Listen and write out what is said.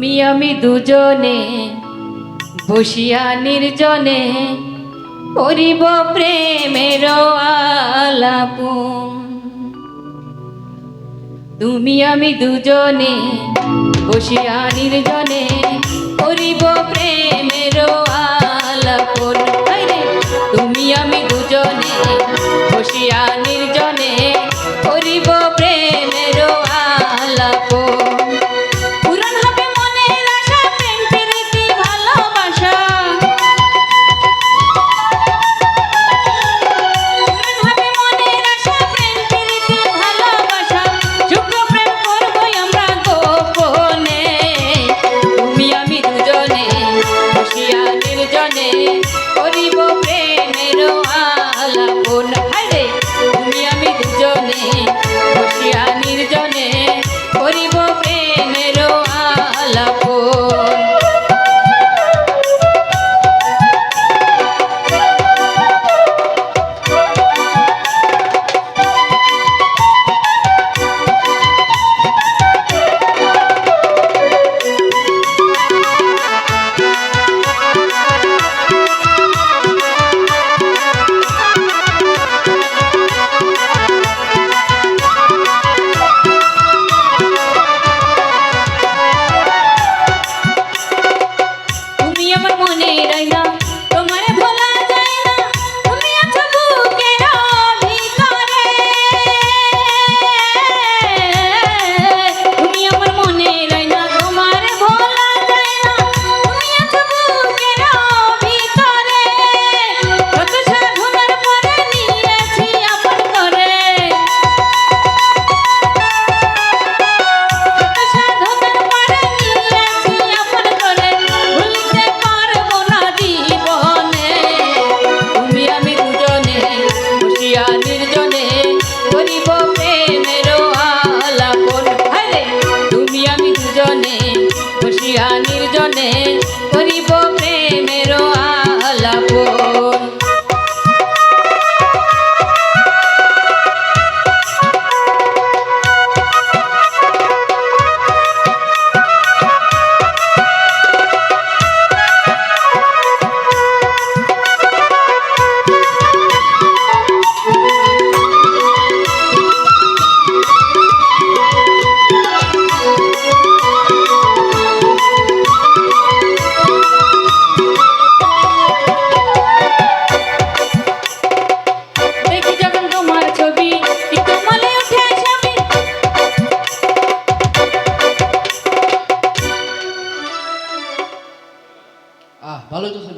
তুমি আমি দুজনে বসিয়া নির্জনে করিব প্রেমের আলাপ তুমি আমি দুজনে বসিয়া নির্জনে করিব প্রেমের আলাপ আমার মনে রইলা করিব প্রেমের আলাপন। হরে তুমি আমি দুজনে বসিয়া ¿Vale?